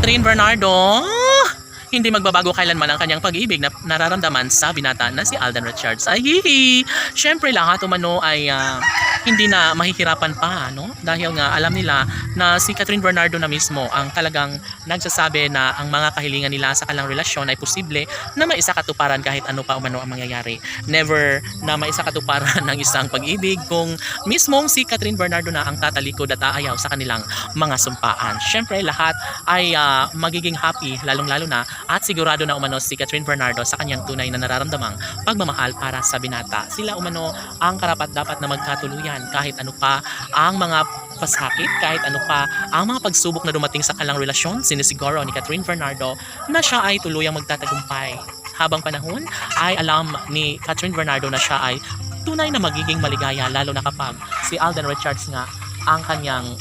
Catherine Bernardo, hindi magbabago kailanman ang kanyang pag-ibig na nararamdaman sa binata na si Alden Richards. Ay, hihi. Siyempre lahat umano ay ah, hindi na mahihirapan pa, no? Dahil nga alam nila na si Catherine Bernardo na mismo ang talagang nagsasabi na ang mga kahilingan nila sa kanilang relasyon ay posible na maisakatuparan kahit ano pa umano ang mangyayari. Never na maisakatuparan ng isang pag-ibig kung mismong si Catherine Bernardo na ang tatalikod at aayaw sa kanilang mga sumpaan. Siyempre lahat ay ah, magiging happy lalong-lalo na at sigurado na umano si Catherine Bernardo sa kanyang tunay na nararamdamang pagmamahal para sa binata. Sila umano ang karapat dapat na magkatuluyan kahit ano pa ang mga pasakit, kahit ano pa ang mga pagsubok na dumating sa kanilang relasyon, sinisiguro ni Catherine Bernardo na siya ay tuluyang magtatagumpay. Habang panahon ay alam ni Catherine Bernardo na siya ay tunay na magiging maligaya lalo na kapag si Alden Richards nga ang kanyang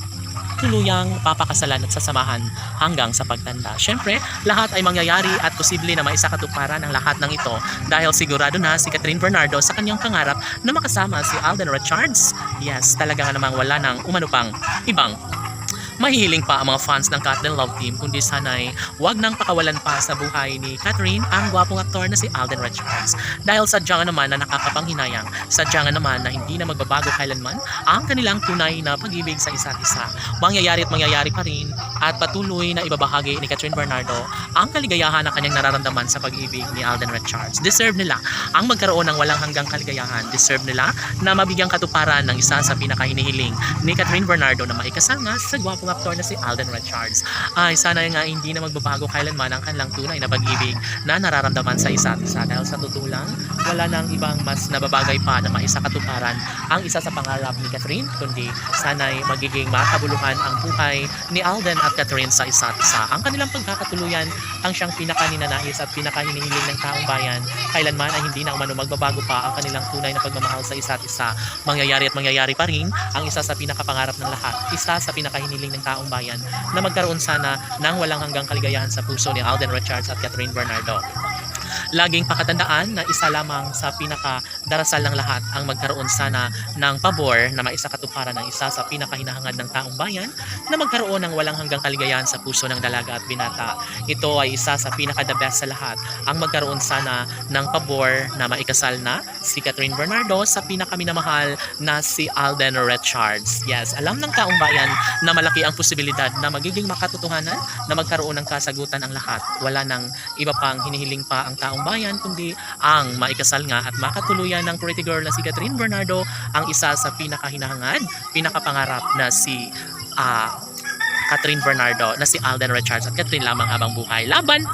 tuluyang papakasalan at sasamahan hanggang sa pagtanda. Siyempre, lahat ay mangyayari at posible na maisakatuparan ang lahat ng ito dahil sigurado na si Catherine Bernardo sa kanyang pangarap na makasama si Alden Richards. Yes, talaga nga namang wala nang umano pang ibang mahihiling pa ang mga fans ng Cat Love Team kundi sana'y wag nang pakawalan pa sa buhay ni Catherine ang gwapong aktor na si Alden Richards. Dahil sadya naman na nakakapanghinayang, sadya naman na hindi na magbabago kailanman ang kanilang tunay na pag-ibig sa isa't isa. Mangyayari at mangyayari pa rin at patuloy na ibabahagi ni Catherine Bernardo ang kaligayahan na kanyang nararamdaman sa pag-ibig ni Alden Richards. Deserve nila ang magkaroon ng walang hanggang kaligayahan. Deserve nila na mabigyang katuparan ng isa sa pinakahinihiling ni Catherine Bernardo na maikasal nga sa gwapong aktor na si Alden Richards. Ay, sana nga hindi na magbabago kailanman ang kanilang tunay na pag-ibig na nararamdaman sa isa't isa. Dahil sa totoo lang, wala nang ibang mas nababagay pa na maisakatuparan ang isa sa pangarap ni Catherine, kundi sana'y magiging makabuluhan ang buhay ni Alden at Catherine sa isa't isa. Ang kanilang pagkakatuluyan ang siyang pinakaninanais at pinakahinihiling ng taong bayan. Kailanman ay hindi na umano magbabago pa ang kanilang tunay na pagmamahal sa isa't isa. Mangyayari at mangyayari pa rin ang isa sa pinakapangarap ng lahat, isa sa pinakahiniling ng taong bayan na magkaroon sana ng walang hanggang kaligayahan sa puso ni Alden Richards at Catherine Bernardo. Laging pakatandaan na isa lamang sa pinakadarasal ng lahat ang magkaroon sana ng pabor na maisakatuparan ng isa sa pinakahinahangad ng taong bayan na magkaroon ng walang hanggang kaligayahan sa puso ng dalaga at binata. Ito ay isa sa pinaka-the sa lahat ang magkaroon sana ng pabor na maikasal na si Catherine Bernardo sa pinakaminamahal na si Alden Richards. Yes, alam ng taong bayan na malaki ang posibilidad na magiging makatotohanan na magkaroon ng kasagutan ang lahat. Wala nang iba pang hinihiling pa ang taong bayan kundi ang maikasal nga at makatuluyan ng pretty girl na si Catherine Bernardo ang isa sa pinakahinahangad, pinakapangarap na si ah, Catherine Bernardo na si Alden Richards at Catherine lamang habang buhay. Laban!